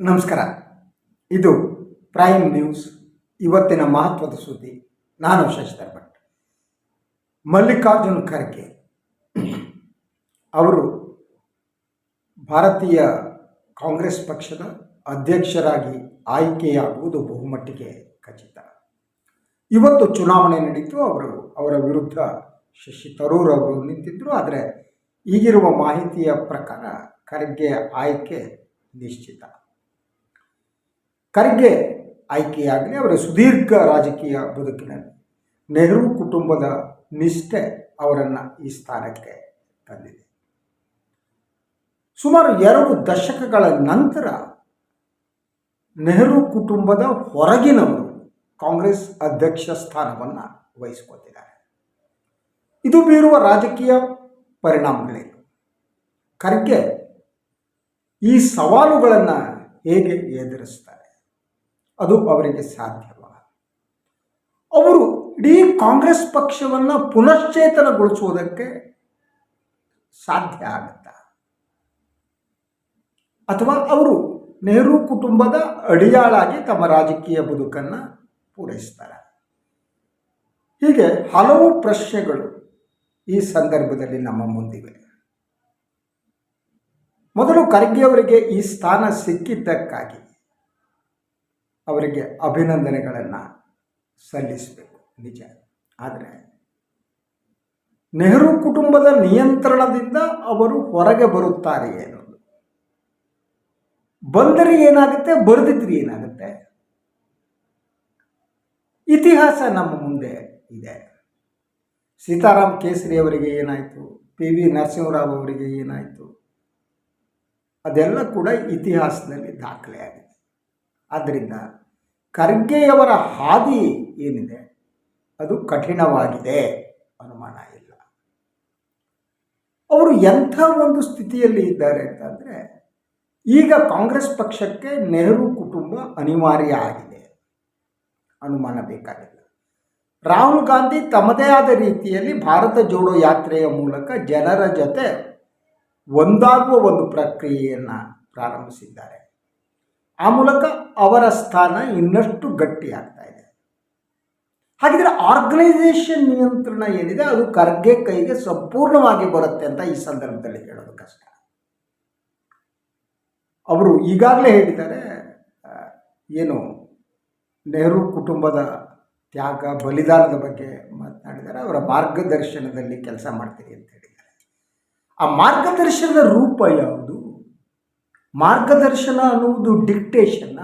ನಮಸ್ಕಾರ. ಇದು prime news ಇವತ್ತಿನ ಮಹತ್ವದ ಸುದ್ದಿ. ನಾನು ಶಶಿಧರ್ ಭಟ್. ಮಲ್ಲಿಕಾರ್ಜುನ್ ಖರ್ಗೆ ಅವರು ಭಾರತೀಯ ಕಾಂಗ್ರೆಸ್ ಪಕ್ಷದ ಅಧ್ಯಕ್ಷರಾಗಿ ಆಯ್ಕೆಯಾಗುವುದು ಬಹುಮಟ್ಟಿಗೆ ಖಚಿತ. ಇವತ್ತು ಚುನಾವಣೆ ನಡೀತು. ಅವರು ಅವರ ವಿರುದ್ಧ ಶಶಿ ತರೂರ್ ಅವರು ನಿಂತಿದ್ದರು ಆದರೆ ಈಗಿರುವ ಮಾಹಿತಿಯ ಪ್ರಕಾರ ಖರ್ಗೆ ಆಯ್ಕೆ ನಿಶ್ಚಿತ. ಖರ್ಗೆ ಆಯ್ಕೆಯಾಗಲಿ, ಅವರ ಸುದೀರ್ಘ ರಾಜಕೀಯ ಬದುಕಿನಲ್ಲಿ ನೆಹರು ಕುಟುಂಬದ ನಿಷ್ಠೆ ಅವರನ್ನು ಈ ಸ್ಥಾನಕ್ಕೆ ತಂದಿದೆ. ಸುಮಾರು ಎರಡು ದಶಕಗಳ ನಂತರ ನೆಹರು ಕುಟುಂಬದ ಹೊರಗಿನವರು ಕಾಂಗ್ರೆಸ್ ಅಧ್ಯಕ್ಷ ಸ್ಥಾನವನ್ನು ವಹಿಸ್ಕೊತಿದ್ದಾರೆ. ಇದು ಬೀರುವ ರಾಜಕೀಯ ಪರಿಣಾಮಗಳೇನು? ಖರ್ಗೆ ಈ ಸವಾಲುಗಳನ್ನು ಹೇಗೆ ಎದುರಿಸ್ತಾರೆ? ಅದು ಅವರಿಗೆ ಸಾಧ್ಯವ. ಅವರು ಇಡೀ ಕಾಂಗ್ರೆಸ್ ಪಕ್ಷವನ್ನು ಪುನಶ್ಚೇತನಗೊಳಿಸುವುದಕ್ಕೆ ಸಾಧ್ಯ ಆಗುತ್ತಾ? ಅಥವಾ ಅವರು ನೆಹರು ಕುಟುಂಬದ ಅಡಿಯಾಳಾಗಿ ತಮ್ಮ ರಾಜಕೀಯ ಬದುಕನ್ನು ಪೂರೈಸ್ತಾರೆ? ಹೀಗೆ ಹಲವು ಪ್ರಶ್ನೆಗಳು ಈ ಸಂದರ್ಭದಲ್ಲಿ ನಮ್ಮ ಮುಂದಿವೆ. ಮೊದಲು ಖರ್ಗೆ ಅವರಿಗೆ ಈ ಸ್ಥಾನ ಸಿಕ್ಕಿದ್ದಕ್ಕಾಗಿ ಅವರಿಗೆ ಅಭಿನಂದನೆಗಳನ್ನು ಸಲ್ಲಿಸಬೇಕು, ನಿಜ. ಆದರೆ ನೆಹರು ಕುಟುಂಬದ ನಿಯಂತ್ರಣದಿಂದ ಅವರು ಹೊರಗೆ ಬರುತ್ತಾರೆ ಅನ್ನೋದು ಬಂದರೆ ಏನಾಗುತ್ತೆ? ಬರೆದಿದ್ರೆ ಏನಾಗುತ್ತೆ? ಇತಿಹಾಸ ನಮ್ಮ ಮುಂದೆ ಇದೆ. ಸೀತಾರಾಮ್ ಕೇಸರಿ ಅವರಿಗೆ ಏನಾಯಿತು? ಪಿ ವಿ ನರಸಿಂಹರಾವ್ ಅವರಿಗೆ ಏನಾಯಿತು? ಅದೆಲ್ಲ ಕೂಡ ಇತಿಹಾಸದಲ್ಲಿ ದಾಖಲೆ ಆಗಿದೆ. ಆದ್ದರಿಂದ ಖರ್ಗೆಯವರ ಹಾದಿ ಏನಿದೆ? ಅದು ಕಠಿಣವಾಗಿದೆ. ಅನುಮಾನ ಇಲ್ಲ. ಅವರು ಎಂಥ ಒಂದು ಸ್ಥಿತಿಯಲ್ಲಿ ಇದ್ದಾರೆ ಅಂತಂದರೆ ಈಗ ಕಾಂಗ್ರೆಸ್ ಪಕ್ಷಕ್ಕೆ ನೆಹರು ಕುಟುಂಬ ಅನಿವಾರ್ಯ ಆಗಿದೆ. ಅನುಮಾನ ಬೇಕಾಗಿಲ್ಲ. ರಾಹುಲ್ ಗಾಂಧಿ ತಮ್ಮದೇ ಆದ ರೀತಿಯಲ್ಲಿ ಭಾರತ ಜೋಡೋ ಯಾತ್ರೆಯ ಮೂಲಕ ಜನರ ಜೊತೆ ಒಂದಾಗುವ ಒಂದು ಪ್ರಕ್ರಿಯೆಯನ್ನು ಪ್ರಾರಂಭಿಸಿದ್ದಾರೆ. ಆ ಮೂಲಕ ಅವರ ಸ್ಥಾನ ಇನ್ನಷ್ಟು ಗಟ್ಟಿಯಾಗ್ತಾ ಇದೆ. ಹಾಗಿದ್ರೆ ಆರ್ಗನೈಸೇಷನ್ ನಿಯಂತ್ರಣ ಏನಿದೆ, ಅದು ಖರ್ಗೆ ಕೈಗೆ ಸಂಪೂರ್ಣವಾಗಿ ಬರುತ್ತೆ ಅಂತ ಈ ಸಂದರ್ಭದಲ್ಲಿ ಹೇಳೋದು ಕಷ್ಟ. ಅವರು ಈಗಾಗಲೇ ಹೇಳಿದ್ದಾರೆ ಏನು ನೆಹರು ಕುಟುಂಬದ ತ್ಯಾಗ, ಬಲಿದಾನದ ಬಗ್ಗೆ ಮಾತನಾಡಿದ್ದಾರೆ, ಅವರ ಮಾರ್ಗದರ್ಶನದಲ್ಲಿ ಕೆಲಸ ಮಾಡ್ತೀರಿ ಅಂತ ಹೇಳಿದ್ದಾರೆ. ಆ ಮಾರ್ಗದರ್ಶನದ ರೂಪ ಯಾವುದು? ಮಾರ್ಗದರ್ಶನ ಅನ್ನುವುದು ಡಿಕ್ಟೇಷನ್ನ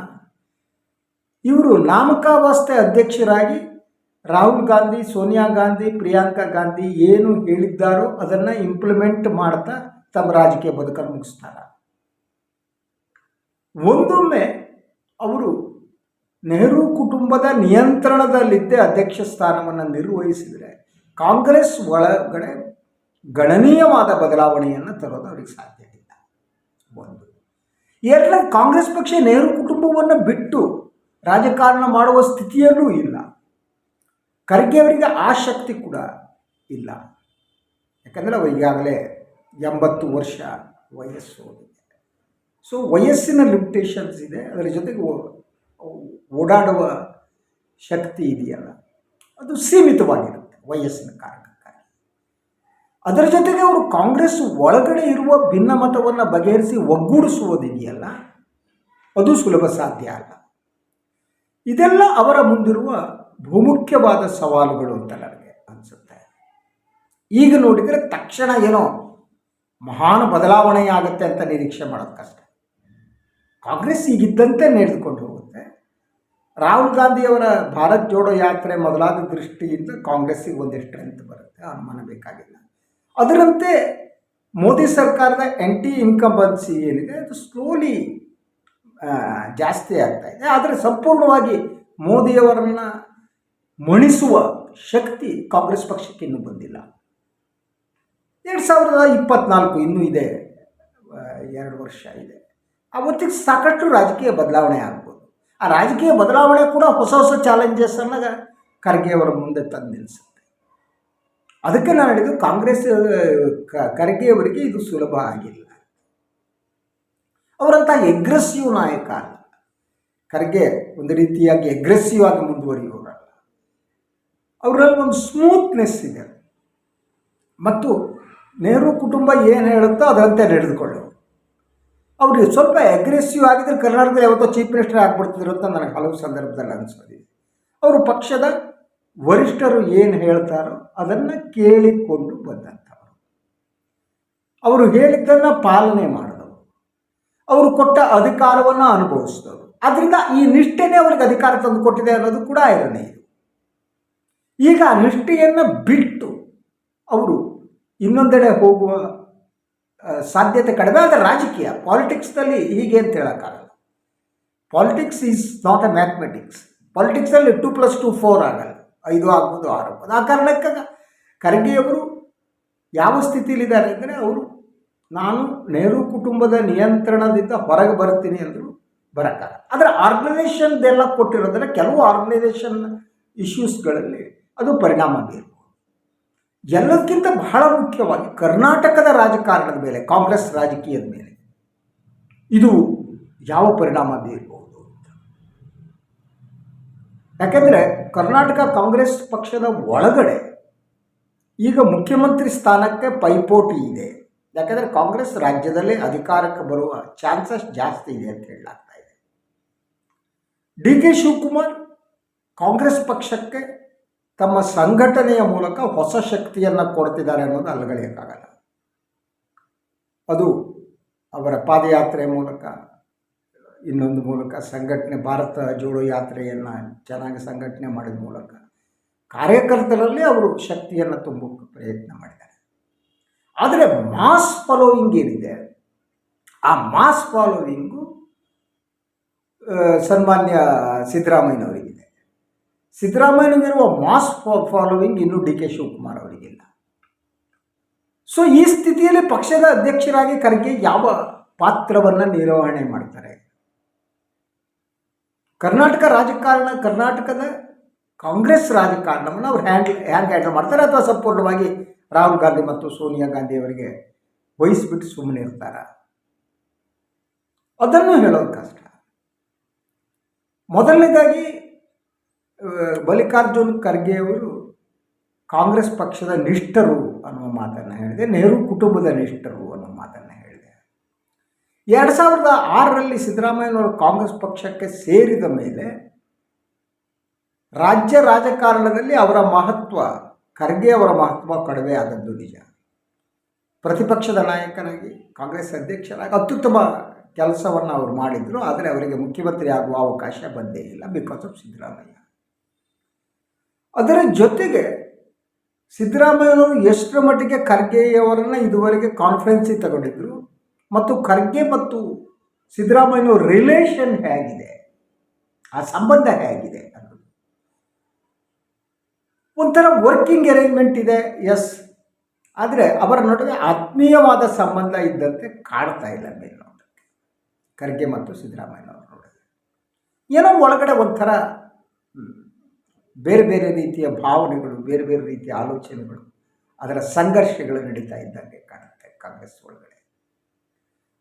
ಇವರು ನಾಮಕಾವಾಸ್ತೆ ಅಧ್ಯಕ್ಷರಾಗಿ ರಾಹುಲ್ ಗಾಂಧಿ, ಸೋನಿಯಾ ಗಾಂಧಿ, ಪ್ರಿಯಾಂಕಾ ಗಾಂಧಿ ಏನು ಹೇಳಿದ್ದಾರೋ ಅದನ್ನು ಇಂಪ್ಲಿಮೆಂಟ್ ಮಾಡ್ತಾ ತಮ್ಮ ರಾಜಕೀಯ ಬದುಕನ್ನು ಮುಗಿಸ್ತಾರೆ. ಒಂದೊಮ್ಮೆ ಅವರು ನೆಹರು ಕುಟುಂಬದ ನಿಯಂತ್ರಣದಲ್ಲಿದ್ದೇ ಅಧ್ಯಕ್ಷ ಸ್ಥಾನವನ್ನು ನಿರ್ವಹಿಸಿದರೆ ಕಾಂಗ್ರೆಸ್ ಒಳಗಡೆ ಗಣನೀಯವಾದ ಬದಲಾವಣೆಯನ್ನು ತರೋದು ಅವರಿಗೆ ಸಾಧ್ಯ ಇಲ್ಲ. ಒಂದು. ಎರಡನೇ ಕಾಂಗ್ರೆಸ್ ಪಕ್ಷ ನೆಹರು ಕುಟುಂಬವನ್ನು ಬಿಟ್ಟು ರಾಜಕಾರಣ ಮಾಡುವ ಸ್ಥಿತಿಯಲ್ಲೂ ಇಲ್ಲ. ಖರ್ಗೆ ಅವರಿಗೆ ಆ ಶಕ್ತಿ ಕೂಡ ಇಲ್ಲ. ಯಾಕಂದರೆ ಅವರು ಈಗಾಗಲೇ ಎಂಬತ್ತು ವರ್ಷ ವಯಸ್ಸು ಸೊ ವಯಸ್ಸಿನ ಲಿಮಿಟೇಷನ್ಸ್ ಇದೆ. ಅದರ ಜೊತೆಗೆ ಓಡಾಡುವ ಶಕ್ತಿ ಇದೆಯಲ್ಲ. ಅದು ಸೀಮಿತವಾಗಿರುತ್ತೆ ವಯಸ್ಸಿನ ಕಾರಣಕ್ಕಾಗಿ. ಅದರ ಜೊತೆಗೆ ಅವರು ಕಾಂಗ್ರೆಸ್ ಒಳಗಡೆ ಇರುವ ಭಿನ್ನಮತವನ್ನು ಬಗೆಹರಿಸಿ ಒಗ್ಗೂಡಿಸುವುದಿದೆಯಲ್ಲ ಅದು ಸುಲಭ ಸಾಧ್ಯ ಅಲ್ಲ. ಇದೆಲ್ಲ ಅವರ ಮುಂದಿರುವ ಬಹುಮುಖ್ಯವಾದ ಸವಾಲುಗಳು ಅಂತ ನನಗೆ ಅನಿಸುತ್ತೆ. ಈಗ ನೋಡಿದರೆ ತಕ್ಷಣ ಏನೋ ಮಹಾನ್ ಬದಲಾವಣೆ ಆಗುತ್ತೆ ಅಂತ ನಿರೀಕ್ಷೆ ಮಾಡೋದು ಕಷ್ಟ ಕಾಂಗ್ರೆಸ್ ಈಗಿದ್ದಂತೆ ನಡೆದುಕೊಂಡು ಹೋಗುತ್ತೆ. ರಾಹುಲ್ ಗಾಂಧಿಯವರ ಭಾರತ್ ಜೋಡೋ ಯಾತ್ರೆ ಮೊದಲಾದ ದೃಷ್ಟಿಯಿಂದ ಕಾಂಗ್ರೆಸ್ಸಿಗೆ ಒಂದಿಷ್ಟು ಸ್ಟ್ರೆಂತ್ ಬರುತ್ತೆ, ಅನುಮಾನ ಬೇಕಾಗಿಲ್ಲ. ಅದರಂತೆ ಮೋದಿ ಸರ್ಕಾರದ ಆ್ಯಂಟಿ ಇನ್ಕಂಬನ್ಸಿ ಏನಿದೆ, ಅದು ಸ್ಲೋಲಿ ಜಾಸ್ತಿ ಆಗ್ತಾ ಇದೆ. ಆದರೆ ಸಂಪೂರ್ಣವಾಗಿ ಮೋದಿಯವರನ್ನು ಮಣಿಸುವ ಶಕ್ತಿ ಕಾಂಗ್ರೆಸ್ ಪಕ್ಷಕ್ಕೆ ಇನ್ನೂ ಬಂದಿಲ್ಲ. ಎರಡು ಸಾವಿರದ ಇಪ್ಪತ್ನಾಲ್ಕು ಇನ್ನೂ ಇದೆ. ಎರಡು ವರ್ಷ ಇದೆ. ಅವತ್ತಿಗೆ ಸಾಕಷ್ಟು ರಾಜಕೀಯ ಬದಲಾವಣೆ ಆಗ್ಬೋದು. ಆ ರಾಜಕೀಯ ಬದಲಾವಣೆ ಕೂಡ ಹೊಸ ಹೊಸ ಚಾಲೆಂಜಸ್ಸನ್ನು ಖರ್ಗೆ ಅವರ ಮುಂದೆ ತಂದು ನಿಲ್ಲಿಸುತ್ತೆ ಅದಕ್ಕೆ ನಾನು ಹೇಳಿದ್ದು ಕಾಂಗ್ರೆಸ್ ಖರ್ಗೆಯವರಿಗೆ ಇದು ಸುಲಭ ಆಗಿಲ್ಲ. ಅವರಂಥ ಎಗ್ರೆಸಿವ್ ನಾಯಕ. ಅಲ್ಲ ಖರ್ಗೆ ಒಂದು ರೀತಿಯಾಗಿ ಎಗ್ರೆಸಿವ್ ಆಗಿ ಮುಂದುವರಿಯೋರಲ್ಲ ಅವರಲ್ಲಿ ಒಂದು ಸ್ಮೂತ್ನೆಸ್ ಇದೆ. ಮತ್ತು ನೆಹರು ಕುಟುಂಬ ಏನು ಹೇಳುತ್ತೋ ಅದರಂತೆ ನಡೆದುಕೊಳ್ಳೋರು ಅವರು ಸ್ವಲ್ಪ ಅಗ್ರೆಸಿವ್ ಆಗಿದ್ರೆ ಕರ್ನಾಟಕದಲ್ಲಿ ಯಾವತ್ತೋ ಚೀಫ್ ಮಿನಿಸ್ಟರ್ ಆಗ್ಬಿಡ್ತಿದ್ರು ಅಂತ ನನಗೆ ಹಲವು ಸಂದರ್ಭದಲ್ಲಿ ಅನಿಸೋದಿದೆ. ಅವರು ಪಕ್ಷದ ವರಿಷ್ಠರು ಏನು ಹೇಳ್ತಾರೋ ಅದನ್ನು ಕೇಳಿಕೊಂಡು ಬಂದಂಥವರು. ಅವರು ಹೇಳಿದ್ದನ್ನು ಪಾಲನೆ ಮಾಡಿದವರು ಅವರು ಕೊಟ್ಟ ಅಧಿಕಾರವನ್ನು ಅನುಭವಿಸಿದರು. ಅದರಿಂದ ಈ ನಿಷ್ಠೆನೇ ಅವ್ರಿಗೆ ಅಧಿಕಾರ ತಂದು ಕೊಟ್ಟಿದೆ ಅನ್ನೋದು ಕೂಡ ಇದು. ಈಗ ನಿಷ್ಠೆಯನ್ನು ಬಿಟ್ಟು ಅವರು ಇನ್ನೊಂದೆಡೆ ಹೋಗುವ ಸಾಧ್ಯತೆ ಕಡಿಮೆ ಆದರೆ ರಾಜಕೀಯ ಪಾಲಿಟಿಕ್ಸ್ನಲ್ಲಿ ಹೀಗೆ ಅಂತ ಹೇಳೋಕ್ಕಾಗಲ್ಲ. Politics is not a mathematics ಪಾಲಿಟಿಕ್ಸಲ್ಲಿ two plus two four ಆಗಲ್ಲ. ಐದು ಆಗ್ಬೋದು, ಆರು ಆಗ್ಬೋದು. ಆ ಕಾರಣಕ್ಕೆ ಖರ್ಗೆಯವರು ಯಾವ ಸ್ಥಿತಿಲಿದ್ದಾರೆ ಅಂದರೆ ಅವರು ನಾನು ನೆಹರು ಕುಟುಂಬದ ನಿಯಂತ್ರಣದಿಂದ ಹೊರಗೆ ಬರ್ತೀನಿ ಅಂದರು ಬರೋಕ್ಕಾಗಲ್ಲ. ಆದರೆ ಆರ್ಗನೈಸೇಷನ್ದೆಲ್ಲ ಕೊಟ್ಟಿರೋದ್ರೆ ಕೆಲವು ಆರ್ಗನೈಸೇಷನ್ ಇಶ್ಯೂಸ್ಗಳಲ್ಲಿ ಅದು ಪರಿಣಾಮ ಬೀರ್ಬೋದು. ಎಲ್ಲದಕ್ಕಿಂತ ಬಹಳ ಮುಖ್ಯವಾಗಿ ಕರ್ನಾಟಕದ ರಾಜಕಾರಣದ ಮೇಲೆ, ಕಾಂಗ್ರೆಸ್ ರಾಜಕೀಯದ ಮೇಲೆ ಇದು ಯಾವ ಪರಿಣಾಮ ಬೀರ್ಬೋದು ಅಂತ. ಯಾಕೆಂದರೆ ಕರ್ನಾಟಕ ಕಾಂಗ್ರೆಸ್ ಪಕ್ಷದ ಒಳಗಡೆ ಈಗ ಮುಖ್ಯಮಂತ್ರಿ ಸ್ಥಾನಕ್ಕೆ ಪೈಪೋಟಿ ಇದೆ. ಯಾಕಂದರೆ ಕಾಂಗ್ರೆಸ್ ರಾಜ್ಯದಲ್ಲಿ ಅಧಿಕಾರಕ್ಕೆ ಬರುವ ಚಾನ್ಸಸ್ ಜಾಸ್ತಿ ಇದೆ ಅಂತ ಹೇಳಲಾಗ್ತಾ ಇದೆ. ಡಿ ಕೆ ಶಿವಕುಮಾರ್ ಕಾಂಗ್ರೆಸ್ ಪಕ್ಷಕ್ಕೆ ತಮ್ಮ ಸಂಘಟನೆಯ ಮೂಲಕ ಹೊಸ ಶಕ್ತಿಯನ್ನು ಕೊಡ್ತಿದ್ದಾರೆ ಅನ್ನೋದು ಅಲ್ಲಗಳಿಯಕ್ಕಾಗಲ್ಲ ಅದು ಅವರ ಪಾದಯಾತ್ರೆ ಮೂಲಕ, ಇನ್ನೊಂದು ಮೂಲಕ, ಸಂಘಟನೆ, ಭಾರತ ಜೋಡೋ ಯಾತ್ರೆಯನ್ನು ಚೆನ್ನಾಗಿ ಸಂಘಟನೆ ಮಾಡಿದ ಮೂಲಕ ಕಾರ್ಯಕರ್ತರಲ್ಲಿ ಅವರು ಶಕ್ತಿಯನ್ನು ತುಂಬಕ್ಕೆ ಪ್ರಯತ್ನ ಮಾಡಿದ್ದಾರೆ. ಆದರೆ ಮಾಸ್ ಫಾಲೋವಿಂಗ್ ಏನಿದೆ? ಆ ಮಾಸ್ ಫಾಲೋವಿಂಗು ಸನ್ಮಾನ್ಯ ಸಿದ್ದರಾಮಯ್ಯನವರಿಗಿದೆ. ಸಿದ್ದರಾಮಯ್ಯನಿಗಿರುವ ಮಾಸ್ ಫಾಲೋವಿಂಗ್ ಇನ್ನು ಡಿ ಕೆ ಶಿವಕುಮಾರ್ ಅವರಿಗಿಲ್ಲ. ಸೊ ಈ ಸ್ಥಿತಿಯಲ್ಲಿ ಪಕ್ಷದ ಅಧ್ಯಕ್ಷರಾಗಿ ಖರ್ಗೆ ಯಾವ ಪಾತ್ರವನ್ನು ನಿರ್ವಹಣೆ ಮಾಡ್ತಾರೆ? ಕರ್ನಾಟಕ ರಾಜಕಾರಣ, ಕರ್ನಾಟಕದ ಕಾಂಗ್ರೆಸ್ ರಾಜಕಾರಣವನ್ನು ಅವ್ರು ಹ್ಯಾಂಡ್ಲ್ ಹ್ಯಾಂಗ್ ಹ್ಯಾಂಡಲ್ ಮಾಡ್ತಾರೆ ಅಥವಾ ಸಂಪೂರ್ಣವಾಗಿ ರಾಹುಲ್ ಗಾಂಧಿ ಮತ್ತು ಸೋನಿಯಾ ಗಾಂಧಿ ಅವರಿಗೆ ವಹಿಸ್ಬಿಟ್ಟು ಸುಮ್ಮನೆ ಇರ್ತಾರ. ಅದನ್ನು ಹೇಳೋದು ಕಷ್ಟ. ಮೊದಲನೇದಾಗಿ ಮಲ್ಲಿಕಾರ್ಜುನ್ ಖರ್ಗೆ ಅವರು ಕಾಂಗ್ರೆಸ್ ಪಕ್ಷದ ನಿಷ್ಠರು ಅನ್ನುವ ಮಾತನ್ನು ಹೇಳಿದೆ. ನೆಹರು ಕುಟುಂಬದ ನಿಷ್ಠರು ಅನ್ನೋ ಮಾತನ್ನು ಹೇಳಿದೆ. ಎರಡು ಸಾವಿರದ ಆರರಲ್ಲಿ ಸಿದ್ದರಾಮಯ್ಯನವರು ಕಾಂಗ್ರೆಸ್ ಪಕ್ಷಕ್ಕೆ ಸೇರಿದ ಮೇಲೆ ರಾಜ್ಯ ರಾಜಕಾರಣದಲ್ಲಿ ಅವರ ಮಹತ್ವ ಖರ್ಗೆ ಅವರ ಮಹತ್ವ ಕಡಿಮೆ ಆದದ್ದು ನಿಜ. ಪ್ರತಿಪಕ್ಷದ ನಾಯಕನಾಗಿ ಕಾಂಗ್ರೆಸ್ ಅಧ್ಯಕ್ಷರಾಗಿ ಅತ್ಯುತ್ತಮ ಕೆಲಸವನ್ನು ಅವರು ಮಾಡಿದರು, ಆದರೆ ಅವರಿಗೆ ಮುಖ್ಯಮಂತ್ರಿ ಆಗುವ ಅವಕಾಶ ಬಂದೇ ಇಲ್ಲ ಬಿಕಾಸ್ ಆಫ್ ಸಿದ್ದರಾಮಯ್ಯ. ಅದರ ಜೊತೆಗೆ ಸಿದ್ದರಾಮಯ್ಯನವರು ಎಷ್ಟರ ಮಟ್ಟಿಗೆ ಖರ್ಗೆಯವರನ್ನು ಇದುವರೆಗೆ ಕಾನ್ಫರೆನ್ಸಿಗೆ ತಗೊಂಡಿದ್ರು, ಮತ್ತು ಖರ್ಗೆ ಮತ್ತು ಸಿದ್ದರಾಮಯ್ಯನವ್ರ ರಿಲೇಷನ್ ಹೇಗಿದೆ, ಆ ಸಂಬಂಧ ಹೇಗಿದೆ ಒಂಥರ ವರ್ಕಿಂಗ್ ಅರೇಂಜ್ಮೆಂಟ್ ಇದೆ, ಎಸ್. ಆದರೆ ಅವರ ನಡುವೆ ಆತ್ಮೀಯವಾದ ಸಂಬಂಧ ಇದ್ದಂತೆ ಕಾಡ್ತಾ ಇಲ್ಲ ಮೇಲ್ನೋಟಕ್ಕೆ. ಖರ್ಗೆ ಮತ್ತು ಸಿದ್ದರಾಮಯ್ಯನವರ ನಡುವೆ. ಏನೋ ಒಳಗಡೆ ಒಂಥರ ಬೇರೆ ಬೇರೆ ರೀತಿಯ ಭಾವನೆಗಳು, ಬೇರೆ ಬೇರೆ ರೀತಿಯ ಆಲೋಚನೆಗಳು ಅದರ ಸಂಘರ್ಷಗಳು ನಡೀತಾ ಇದ್ದಂಗೆ ಕಾಣುತ್ತೆ ಕಾಂಗ್ರೆಸ್ ಒಳಗಡೆ.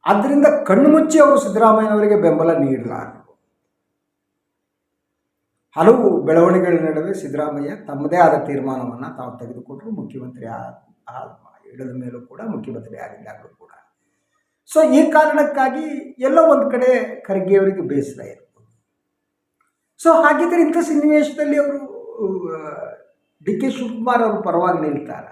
ಆದ್ದರಿಂದ ಕಣ್ಣು ಮುಚ್ಚಿ ಅವರು ಸಿದ್ದರಾಮಯ್ಯನವರಿಗೆ ಬೆಂಬಲ ನೀಡಲಾರರು ಹಲವು ಬೆಳವಣಿಗೆಗಳ ನಡುವೆ ಸಿದ್ದರಾಮಯ್ಯ ತಮ್ಮದೇ ಆದ ತೀರ್ಮಾನವನ್ನು ತಾವು ತೆಗೆದುಕೊಂಡರು. ಮುಖ್ಯಮಂತ್ರಿ ಇಡದ ಮೇಲೂ ಕೂಡ ಮುಖ್ಯಮಂತ್ರಿ ಆಗಿದ್ದಾಗಲೂ ಕೂಡ. ಸೊ ಈ ಕಾರಣಕ್ಕಾಗಿ ಎಲ್ಲ ಒಂದು ಕಡೆ ಖರ್ಗೆಯವರಿಗೆ ಬೇಸರ ಇರ್ಬೋದು. ಸೊ ಹಾಗಿದ್ರೆ ಇಂಥ ಸನ್ನಿವೇಶದಲ್ಲಿ ಅವರು ಡಿ ಕೆ ಶಿವಕುಮಾರ್ ಅವರು ಪರವಾಗಿ ನಿಲ್ತಾರ?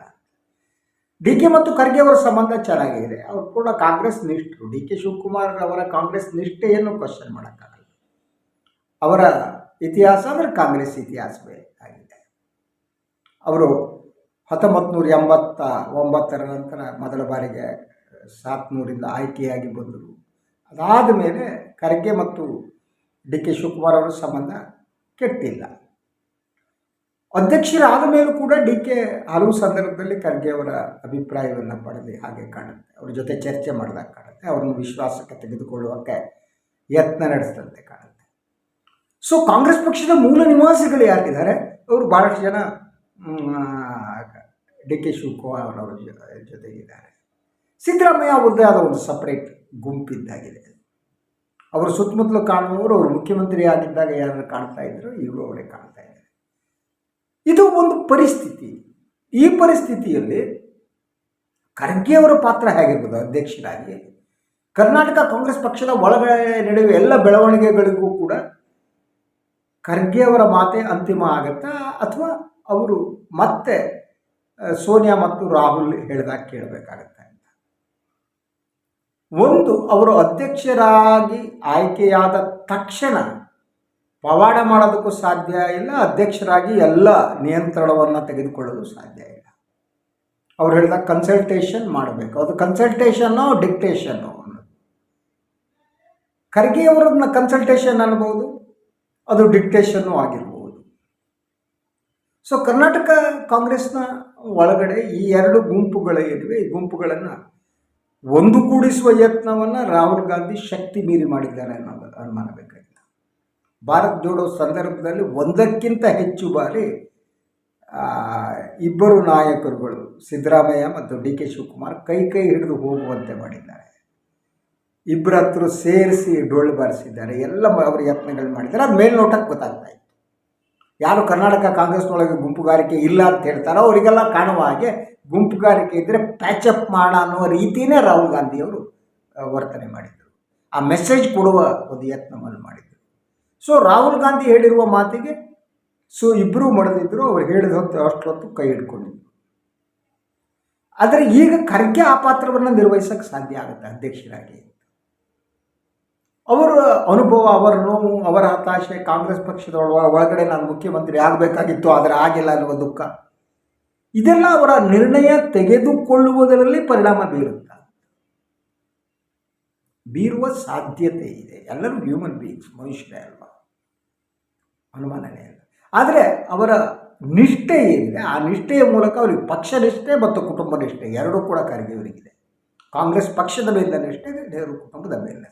ಡಿ ಕೆ ಮತ್ತು ಖರ್ಗೆ ಅವರ ಸಂಬಂಧ ಚೆನ್ನಾಗಿದೆ. ಅವರು ಕೂಡ ಕಾಂಗ್ರೆಸ್ ನಿಷ್ಠರು. ಡಿ ಕೆ ಶಿವಕುಮಾರ್ ಅವರ ಕಾಂಗ್ರೆಸ್ ನಿಷ್ಠೆಯನ್ನು ಕ್ವಶನ್ ಮಾಡೋಕ್ಕಾಗಲ್ಲ. ಅವರ ಇತಿಹಾಸ ಅಂದರೆ ಕಾಂಗ್ರೆಸ್ ಇತಿಹಾಸವೇ ಆಗಿದೆ. ಅವರು ಹತ್ತೊಂಬತ್ತು ನೂರ ಎಂಬತ್ತ ಒಂಬತ್ತರ ನಂತರ ಮೊದಲ ಬಾರಿಗೆ ಸಾತ್ನೂರಿಂದ ಆಯ್ಕೆಯಾಗಿ ಬಂದರು. ಅದಾದ ಮೇಲೆ ಖರ್ಗೆ ಮತ್ತು ಡಿ ಕೆ ಶಿವಕುಮಾರ್ ಅವರ ಸಂಬಂಧ ಕೆಟ್ಟಿಲ್ಲ. ಅಧ್ಯಕ್ಷರಾದ ಮೇಲೂ ಕೂಡ ಡಿ ಕೆ ಹಲವು ಸಂದರ್ಭದಲ್ಲಿ ಖರ್ಗೆ ಅವರ ಅಭಿಪ್ರಾಯವನ್ನು ಪಡೆದು ಹಾಗೆ ಕಾಣುತ್ತೆ. ಅವ್ರ ಜೊತೆ ಚರ್ಚೆ ಮಾಡಿದಾಗ ಕಾಣುತ್ತೆ. ಅವ್ರನ್ನ ವಿಶ್ವಾಸಕ್ಕೆ ತೆಗೆದುಕೊಳ್ಳುವಕ್ಕೆ ಯತ್ನ ನಡೆಸಿದಂತೆ ಕಾಣುತ್ತೆ. ಸೊ ಕಾಂಗ್ರೆಸ್ ಪಕ್ಷದ ಮೂಲ ನಿವಾಸಿಗಳು ಯಾರಿದ್ದಾರೆ? ಅವರು ಭಾಳಷ್ಟು ಜನ ಡಿ ಕೆ ಶಿವಕುಮಾರ್ ಅವರ ಜೊತೆ ಜೊತೆಗಿದ್ದಾರೆ. ಸಿದ್ದರಾಮಯ್ಯ ಅವ್ರದ್ದೇ ಆದ ಒಂದು ಸಪ್ರೇಟ್ ಗುಂಪಿದ್ದಾಗಿದೆ ಅವರು ಸುತ್ತಮುತ್ತಲು ಕಾಣುವವರು, ಅವರು ಮುಖ್ಯಮಂತ್ರಿ ಆಗಿದ್ದಾಗ ಯಾರು ಕಾಣ್ತಾ ಇದ್ರು ಇವರು ಅವರೇ ಕಾಣ್ತಾ ಇದ್ದಾರೆ. ಇದು ಒಂದು ಪರಿಸ್ಥಿತಿ. ಈ ಪರಿಸ್ಥಿತಿಯಲ್ಲಿ ಖರ್ಗೆ ಅವರ ಪಾತ್ರ ಹೇಗಿರ್ಬೋದು? ಅಧ್ಯಕ್ಷರಾಗಿ. ಕರ್ನಾಟಕ ಕಾಂಗ್ರೆಸ್ ಪಕ್ಷದ ಒಳಗಡೆ ನಡೆಯುವ ಎಲ್ಲ ಬೆಳವಣಿಗೆಗಳಿಗೂ ಕೂಡ ಖರ್ಗೆ ಅವರ ಮಾತೆ ಅಂತಿಮ ಆಗುತ್ತಾ? ಅಥವಾ ಅವರು ಮತ್ತೆ ಸೋನಿಯಾ ಮತ್ತು ರಾಹುಲ್ ಹೇಳಿದಾಗ ಕೇಳಬೇಕಾಗತ್ತೆ ಅಂತ. ಒಂದು, ಅವರು ಅಧ್ಯಕ್ಷರಾಗಿ ಆಯ್ಕೆಯಾದ ತಕ್ಷಣ ಪವಾಡ ಮಾಡೋದಕ್ಕೂ ಸಾಧ್ಯ ಇಲ್ಲ, ಅಧ್ಯಕ್ಷರಾಗಿ ಎಲ್ಲ ನಿಯಂತ್ರಣವನ್ನು ತೆಗೆದುಕೊಳ್ಳಲು ಸಾಧ್ಯ ಇಲ್ಲ. ಅವ್ರು ಹೇಳಿದಾಗ ಕನ್ಸಲ್ಟೇಷನ್ ಮಾಡಬೇಕು. ಅದು ಕನ್ಸಲ್ಟೇಷನ್ನು ಡಿಕ್ಟೇಷನ್ನು ಅನ್ನೋದು. ಖರ್ಗೆ ಕನ್ಸಲ್ಟೇಷನ್ ಅನ್ಬೋದು ಅದು ಡಿಕ್ಟೇಷನ್ನು ಆಗಿರ್ಬೋದು. ಸೊ ಕರ್ನಾಟಕ ಕಾಂಗ್ರೆಸ್ನ ಒಳಗಡೆ ಈ ಎರಡು ಗುಂಪುಗಳೇನಿವೆ ಈ ಗುಂಪುಗಳನ್ನು ಒಂದುಗೂಡಿಸುವ ಯತ್ನವನ್ನು ರಾಹುಲ್ ಗಾಂಧಿ ಶಕ್ತಿ ಮೀರಿ ಮಾಡಿದ್ದಾರೆ ಅನ್ನೋದು ಅನುಮಾನ ಬೇಕಾಗಿಲ್ಲ ಭಾರತ್ ಜೋಡೋ ಸಂದರ್ಭದಲ್ಲಿ ಒಂದಕ್ಕಿಂತ ಹೆಚ್ಚು ಬಾರಿ ಇಬ್ಬರು ನಾಯಕರುಗಳು ಸಿದ್ದರಾಮಯ್ಯ ಮತ್ತು ಡಿ ಕೆ ಶಿವಕುಮಾರ್ ಕೈ ಕೈ ಹಿಡಿದು ಹೋಗುವಂತೆ ಮಾಡಿದ್ದಾರೆ. ಇಬ್ಬರ ಹತ್ರ ಸೇರಿಸಿ ಡೊಳ್ಳು ಬಾರಿಸಿದ್ದಾರೆ. ಎಲ್ಲ ಅವರು ಯತ್ನಗಳು ಮಾಡಿದ್ದಾರೆ. ಅದು ಮೇಲ್ನೋಟಕ್ಕೆ ಗೊತ್ತಾಗ್ತಾ ಇತ್ತು. ಯಾರು ಕರ್ನಾಟಕ ಕಾಂಗ್ರೆಸ್ನೊಳಗೆ ಗುಂಪುಗಾರಿಕೆ ಇಲ್ಲ ಅಂತ ಹೇಳ್ತಾರೋ ಅವರಿಗೆಲ್ಲ ಕಾಣುವ ಹಾಗೆ ಗುಂಪುಗಾರಿಕೆ ಇದ್ದರೆ ಪ್ಯಾಚಪ್ ಮಾಡ ಅನ್ನೋ ರೀತಿಯೇ ರಾಹುಲ್ ಗಾಂಧಿಯವರು ವರ್ತನೆ ಮಾಡಿದರು. ಆ ಮೆಸೇಜ್ ಕೊಡುವ ಒಂದು ಯತ್ನವನ್ನು ಮಾಡಿದರು. ಸೊ ರಾಹುಲ್ ಗಾಂಧಿ ಹೇಳಿರುವ ಮಾತಿಗೆ ಸೊ ಇಬ್ಬರೂ ಮಡದಿದ್ದರು ಅವ್ರು ಹೇಳಿದ ಹೊತ್ತು ಅಷ್ಟೊತ್ತು ಕೈ ಹಿಡ್ಕೊಂಡಿದ್ರು. ಆದರೆ ಈಗ ಖರ್ಗೆ ಆ ಪಾತ್ರವನ್ನು ನಿರ್ವಹಿಸಕ್ಕೆ ಸಾಧ್ಯ ಆಗುತ್ತೆ ಅಧ್ಯಕ್ಷರಾಗಿ. ಅವರ ಅನುಭವ, ಅವರ ನೋವು, ಅವರ ಹತಾಶೆ ಕಾಂಗ್ರೆಸ್ ಪಕ್ಷದ ಒಳ- ಒಳಗಡೆ ನಾನು ಮುಖ್ಯಮಂತ್ರಿ ಆಗಬೇಕಾಗಿತ್ತು, ಆದರೆ ಆಗಿಲ್ಲ ಅನ್ನುವ ದುಃಖ. ಇದೆಲ್ಲ ಅವರ ನಿರ್ಣಯ ತೆಗೆದುಕೊಳ್ಳುವುದರಲ್ಲಿ ಪರಿಣಾಮ ಬೀರುತ್ತೆ? ಬೀರುವ ಸಾಧ್ಯತೆ ಇದೆ. ಎಲ್ಲರೂ ಹ್ಯೂಮನ್ ಬೀಯಿಂಗ್ಸ್ ಮನುಷ್ಯರೇ ಅಲ್ವಾ? ಅನುಮಾನನೇ ಇಲ್ಲ. ಆದರೆ ಅವರ ನಿಷ್ಠೆ ಏನಿದೆ, ಆ ನಿಷ್ಠೆಯ ಮೂಲಕ ಅವರಿಗೆ ಪಕ್ಷ ನಿಷ್ಠೆ ಮತ್ತು ಕುಟುಂಬ ನಿಷ್ಠೆ ಎರಡೂ ಕೂಡ ಖರ್ಗೆಯವರಿಗಿದೆ ಕಾಂಗ್ರೆಸ್ ಪಕ್ಷದ ಮೇಲಿನ ನಿಷ್ಠೆ ನೆಹರು ಕುಟುಂಬದ ಮೇಲಿನ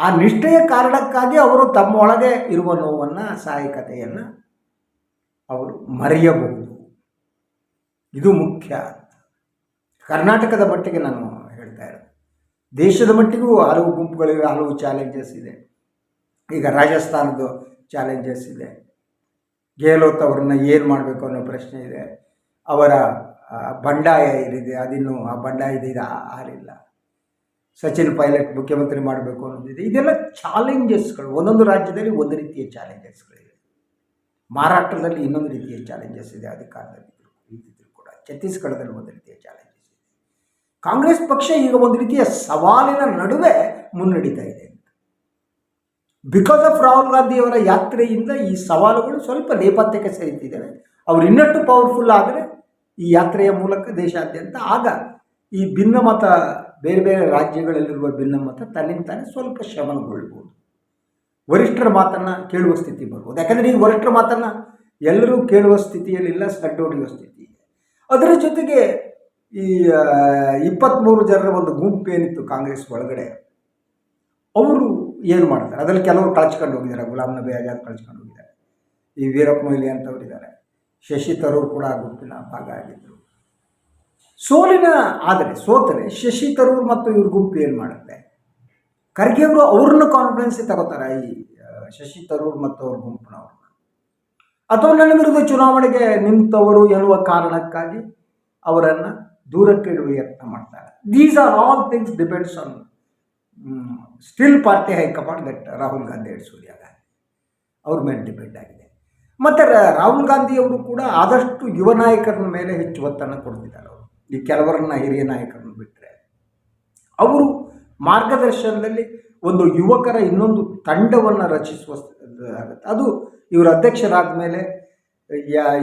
ಆ ನಿಷ್ಠೆಯ ಕಾರಣಕ್ಕಾಗಿ ಅವರು ತಮ್ಮೊಳಗೆ ಇರುವ ನೋವನ್ನು, ಸಹಾಯಕತೆಯನ್ನು ಅವರು ಮರೆಯಬಹುದು. ಇದು ಮುಖ್ಯ ಕರ್ನಾಟಕದ ಮಟ್ಟಿಗೆ ನಾನು ಹೇಳ್ತಾ ಇರೋದು. ದೇಶದ ಮಟ್ಟಿಗೂ ಹಲವು ಗುಂಪುಗಳಿವೆ, ಹಲವು ಚಾಲೆಂಜಸ್ ಇದೆ. ಈಗ ರಾಜಸ್ಥಾನದ ಚಾಲೆಂಜಸ್ ಇದೆ. ಗೆಹ್ಲೋತ್ ಅವ್ರನ್ನ ಏನು ಮಾಡಬೇಕು ಅನ್ನೋ ಪ್ರಶ್ನೆ ಇದೆ. ಅವರ ಬಂಡಾಯ ಏನಿದೆ ಅದಿನ್ನೂ ಆ ಬಂಡಾಯದ ಇದು ಆ- ಆರಿಲ್ಲ. ಸಚಿನ್ ಪೈಲಟ್ ಮುಖ್ಯಮಂತ್ರಿ ಮಾಡಬೇಕು ಅನ್ನೋದಿದೆ. ಇದೆಲ್ಲ ಚಾಲೆಂಜಸ್ಗಳು ಒಂದೊಂದು ರಾಜ್ಯದಲ್ಲಿ ಒಂದು ರೀತಿಯ ಚಾಲೆಂಜಸ್ಗಳಿವೆ ಮಹಾರಾಷ್ಟ್ರದಲ್ಲಿ ಇನ್ನೊಂದು ರೀತಿಯ ಚಾಲೆಂಜಸ್ ಇದೆ ಅಧಿಕಾರದಲ್ಲಿ ಇದ್ದರೂ ಕೂಡ. ಛತ್ತೀಸ್ಗಢದಲ್ಲಿ ಒಂದು ರೀತಿಯ ಚಾಲೆಂಜಸ್ ಇದೆ. ಕಾಂಗ್ರೆಸ್ ಪಕ್ಷ ಈಗ ಒಂದು ರೀತಿಯ ಸವಾಲಿನ ನಡುವೆ ಮುನ್ನಡೀತಾ ಇದೆ ಬಿಕಾಸ್ ಆಫ್ ರಾಹುಲ್ ಗಾಂಧಿಯವರ ಯಾತ್ರೆಯಿಂದ ಈ ಸವಾಲುಗಳು ಸ್ವಲ್ಪ ನೇಪಥ್ಯಕ್ಕೆ ಸರಿತಿದ್ದಾವೆ. ಅವರು ಇನ್ನಷ್ಟು ಪವರ್ಫುಲ್ ಆದರೆ ಈ ಯಾತ್ರೆಯ ಮೂಲಕ ದೇಶಾದ್ಯಂತ ಆಗ ಈ ಭಿನ್ನಮತ ಬೇರೆ ಬೇರೆ ರಾಜ್ಯಗಳಲ್ಲಿರುವ ಭಿನ್ನಮತ ತನ್ನಿಂದ ತಾನೇ ಸ್ವಲ್ಪ ಶಮನಗೊಳ್ಬೋದು. ವರಿಷ್ಠರ ಮಾತನ್ನು ಕೇಳುವ ಸ್ಥಿತಿ ಬರ್ಬೋದು. ಯಾಕಂದರೆ ಈ ವರಿಷ್ಠರ ಮಾತನ್ನು ಎಲ್ಲರೂ ಕೇಳುವ ಸ್ಥಿತಿಯಲ್ಲಿಲ್ಲ ಸಡ್ಡೊಡೆಯುವ ಸ್ಥಿತಿ. ಅದರ ಜೊತೆಗೆ ಈ ಇಪ್ಪತ್ತ್ಮೂರು ಜನರ ಒಂದು ಗುಂಪು ಏನಿತ್ತು ಕಾಂಗ್ರೆಸ್ ಒಳಗಡೆ. ಅವರು ಏನು ಮಾಡ್ತಾರೆ? ಅದರಲ್ಲಿ ಕೆಲವರು ಕಳ್ಚ್ಕೊಂಡು ಹೋಗಿದ್ದಾರೆ. ಗುಲಾಮ್ ನಬಿ ಆಜಾದ್ ಕಳ್ಚ್ಕೊಂಡು ಹೋಗಿದ್ದಾರೆ. ಈ ವೀರಪ್ಪ ಮೊಯ್ಲಿ ಅಂತವ್ರು ಇದ್ದಾರೆ ಶಶಿ ತರೂರ್ ಕೂಡ ಆ ಗುಂಪಿನ ಭಾಗ ಆಗಿದ್ದರು ಸೋಲಿನ ಆದರೆ, ಸೋತರೆ ಶಶಿ ತರೂರ್ ಮತ್ತು ಇವ್ರ ಗುಂಪು ಏನು ಮಾಡುತ್ತೆ? ಖರ್ಗೆ ಅವರು ಅವ್ರನ್ನ ಕಾನ್ಫಿಡೆನ್ಸ್ ತಗೋತಾರೆ, ಈ ಶಶಿ ತರೂರ್ ಮತ್ತು ಅವ್ರ ಗುಂಪಿನವ್ರನ್ನ. ಅಥವಾ ನನ್ನ ವಿರುದ್ಧ ಚುನಾವಣೆಗೆ ನಿಂತವರು ಎನ್ನುವ ಕಾರಣಕ್ಕಾಗಿ ಅವರನ್ನು ದೂರಕ್ಕೆ ಇಡುವ ಯತ್ನ ಮಾಡ್ತಾರೆ. These are all things depends on still party high command that Rahul Gandhi ಹೇಳಿ ಸೂರ್ಯ ಗಾಂಧಿ. ಅವ್ರ ಮೇಲೆ ಡಿಪೆಂಡ್ ಆಗಿದೆ. ಮತ್ತು ರಾಹುಲ್ ಗಾಂಧಿಯವರು ಕೂಡ ಆದಷ್ಟು ಯುವ ನಾಯಕರ ಮೇಲೆ ಹೆಚ್ಚು ಒತ್ತನ್ನು ಕೊಡ್ತಿದ್ದಾರೆ ಅವರು. ಈ ಕೆಲವರನ್ನ ಹಿರಿಯ ನಾಯಕರನ್ನು ಬಿಟ್ಟರೆ ಅವರು ಮಾರ್ಗದರ್ಶನದಲ್ಲಿ ಒಂದು ಯುವಕರ ಇನ್ನೊಂದು ತಂಡವನ್ನು ರಚಿಸುವ ಆಗುತ್ತೆ. ಅದು ಇವರ ಅಧ್ಯಕ್ಷರಾದ ಮೇಲೆ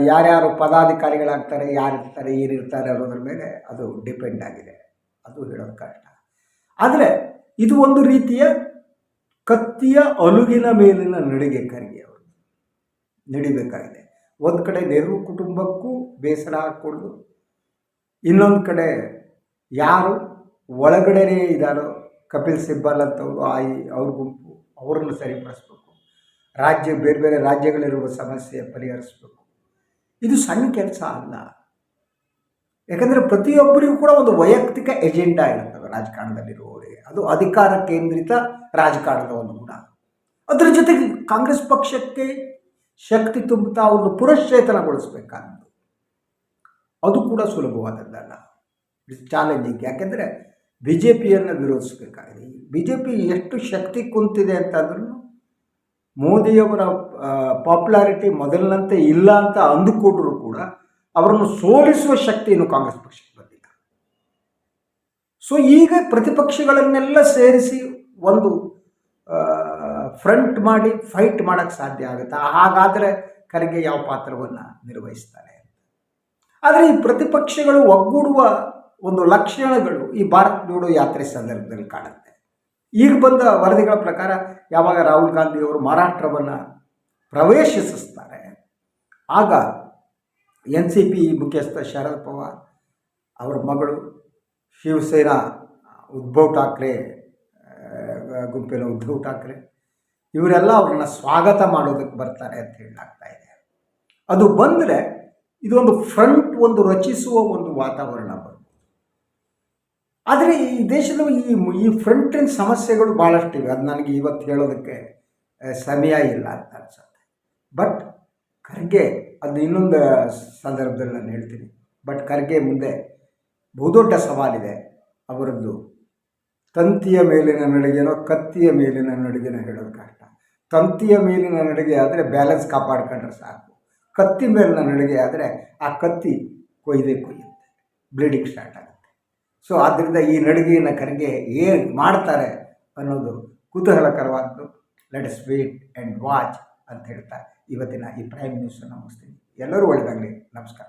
ಯಾರ್ಯಾರು ಪದಾಧಿಕಾರಿಗಳಾಗ್ತಾರೆ, ಯಾರಿರ್ತಾರೆ, ಏನಿರ್ತಾರೆ ಅನ್ನೋದ್ರ ಮೇಲೆ ಅದು ಡಿಪೆಂಡ್ ಆಗಿದೆ. ಅದು ಹೇಳೋದು ಕಷ್ಟ. ಆದರೆ ಇದು ಒಂದು ರೀತಿಯ ಕತ್ತಿಯ ಅಲುಗಿನ ಮೇಲಿನ ನಡಿಗೆ ಖರ್ಗೆ ಅವರು ನಡಿಬೇಕಾಗಿದೆ. ಒಂದು ಕಡೆ ನೆಹರು ಕುಟುಂಬಕ್ಕೂ ಬೇಸರ ಹಾಕ್ಕೊಂಡು ಇನ್ನೊಂದು ಕಡೆ ಯಾರು ಒಳಗಡೆನೇ ಇದ್ದಾರೋ ಕಪಿಲ್ ಸಿಬ್ಬಲ್ ಅಂತವರು ಆ ಅವ್ರ ಗುಂಪು ಅವರನ್ನು ಸರಿಪಡಿಸ್ಬೇಕು. ರಾಜ್ಯ, ಬೇರೆ ಬೇರೆ ರಾಜ್ಯಗಳಿರುವ ಸಮಸ್ಯೆ ಪರಿಹರಿಸಬೇಕು. ಇದು ಸಣ್ಣ ಕೆಲಸ ಅಲ್ಲ. ಯಾಕಂದರೆ ಪ್ರತಿಯೊಬ್ಬರಿಗೂ ಕೂಡ ಒಂದು ವೈಯಕ್ತಿಕ ಎಜೆಂಡಾ ಇರ್ತವೆ ರಾಜಕಾರಣದಲ್ಲಿರುವವರಿಗೆ. ಅದು ಅಧಿಕಾರ ಕೇಂದ್ರಿತ ರಾಜಕಾರಣದ ಒಂದು ಗುಣ. ಅದರ ಜೊತೆಗೆ ಕಾಂಗ್ರೆಸ್ ಪಕ್ಷಕ್ಕೆ ಶಕ್ತಿ ತುಂಬುತ್ತಾ ಒಂದು ಪುನಶ್ಚೇತನಗೊಳಿಸಬೇಕಾದ್ದು ಅದು ಕೂಡ ಸುಲಭವಾದದ್ದಲ್ಲ. ಇಟ್ಸ್ ಚಾಲೆಂಜಿಂಗ್ ಯಾಕೆಂದರೆ ಬಿ ಜೆ ಪಿಯನ್ನು ವಿರೋಧಿಸಬೇಕಾಗಿದೆ. ಬಿ ಜೆ ಪಿ ಎಷ್ಟು ಶಕ್ತಿ ಕುಂತಿದೆ ಅಂತಂದ್ರೂ ಮೋದಿಯವರ ಪಾಪ್ಯುಲಾರಿಟಿ ಮೊದಲಿನಂತೆ ಇಲ್ಲ ಅಂತ ಅಂದುಕೊಂಡರೂ ಕೂಡ ಅವರನ್ನು ಸೋಲಿಸುವ ಶಕ್ತಿ ಇನ್ನು ಕಾಂಗ್ರೆಸ್ ಪಕ್ಷಕ್ಕೆ ಬಂದಿಲ್ಲ. ಸೊ ಈಗ ಪ್ರತಿಪಕ್ಷಗಳನ್ನೆಲ್ಲ ಸೇರಿಸಿ ಒಂದು ಫ್ರಂಟ್ ಮಾಡಿ ಫೈಟ್ ಮಾಡೋಕ್ಕೆ ಸಾಧ್ಯ ಆಗುತ್ತೆ? ಹಾಗಾದರೆ ಖರ್ಗೆ ಯಾವ ಪಾತ್ರವನ್ನು ನಿರ್ವಹಿಸ್ತಾರೆ? ಆದರೆ ಈ ಪ್ರತಿಪಕ್ಷಗಳು ಒಗ್ಗೂಡುವ ಒಂದು ಲಕ್ಷಣಗಳು ಈ ಭಾರತ್ ಜೋಡೋ ಯಾತ್ರೆ ಸಂದರ್ಭದಲ್ಲಿ ಕಾಣುತ್ತೆ. ಈಗ ಬಂದ ವರದಿಗಳ ಪ್ರಕಾರ ಯಾವಾಗ ರಾಹುಲ್ ಗಾಂಧಿಯವರು ಮಹಾರಾಷ್ಟ್ರವನ್ನು ಪ್ರವೇಶಿಸುತ್ತಾರೆ, ಆಗ ಎನ್ ಸಿ ಪಿ ಮುಖ್ಯಸ್ಥ ಶರದ್ ಪವಾರ್ ಅವರ ಮಗಳು ಶಿವಸೇನಾ ಉದ್ಭವ್ ಠಾಕ್ರೆ ಗುಂಪಿನ ಉದ್ಧವ್ ಠಾಕ್ರೆ, ಇವರೆಲ್ಲ ಅವ್ರನ್ನ ಸ್ವಾಗತ ಮಾಡೋದಕ್ಕೆ ಬರ್ತಾರೆ ಅಂತ ಹೇಳಲಾಗ್ತಾ ಇದೆ. ಅದು ಬಂದರೆ ಇದೊಂದು ಫ್ರಂಟ್ ಒಂದು ರಚಿಸುವ ಒಂದು ವಾತಾವರಣ ಬರುತ್ತೆ ಆದರೆ ಈ ದೇಶದ ಈ ಈ ಫ್ರಂಟಿನ ಸಮಸ್ಯೆಗಳು ಭಾಳಷ್ಟಿವೆ ಅದು ನನಗೆ ಇವತ್ತು ಹೇಳೋದಕ್ಕೆ ಸಮಯ ಇಲ್ಲ ಅಂತ ಅನ್ಸುತ್ತೆ. ಬಟ್ ಖರ್ಗೆ, ಅದು ಇನ್ನೊಂದು ಸಂದರ್ಭದಲ್ಲಿ ನಾನು ಹೇಳ್ತೀನಿ. ಬಟ್ ಖರ್ಗೆ ಮುಂದೆ ಬಹುದೊಡ್ಡ ಸವಾಲಿದೆ. ಅವರದ್ದು ತಂತಿಯ ಮೇಲಿನ ನಡಿಗೆನೋ ಕತ್ತಿಯ ಮೇಲಿನ ನಡಿಗೆನೋ ಹೇಳೋದು ಕಷ್ಟ. ತಂತಿಯ ಮೇಲಿನ ನಡಿಗೆ ಆದರೆ ಬ್ಯಾಲೆನ್ಸ್ ಕಾಪಾಡ್ಕೊಂಡ್ರೆ ಸಾಕು. ಕತ್ತಿ ಮೇಲಿನ ನಡಿಗೆ ಆದರೆ ಆ ಕತ್ತಿ ಕೊಯ್ದೇ ಕೊಯ್ಯುತ್ತೆ ಬ್ಲೀಡಿಂಗ್ ಸ್ಟಾರ್ಟ್ ಆಗುತ್ತೆ. ಸೊ ಆದ್ದರಿಂದ ಈ ನಡಿಗೆಯನ್ನು ಕರೆಗೆ ಏನು ಮಾಡ್ತಾರೆ ಅನ್ನೋದು ಕುತೂಹಲಕರವಾದ್ದು let's wait and watch ಅಂತ ಹೇಳ್ತಾ ಇವತ್ತಿನ ಈ ಪ್ರೈಮ್ ನ್ಯೂಸನ್ನು ಮುಗಿಸ್ತೀನಿ. ಎಲ್ಲರೂ ಒಳ್ಳೆಯದಾಗಲಿ ನಮಸ್ಕಾರ.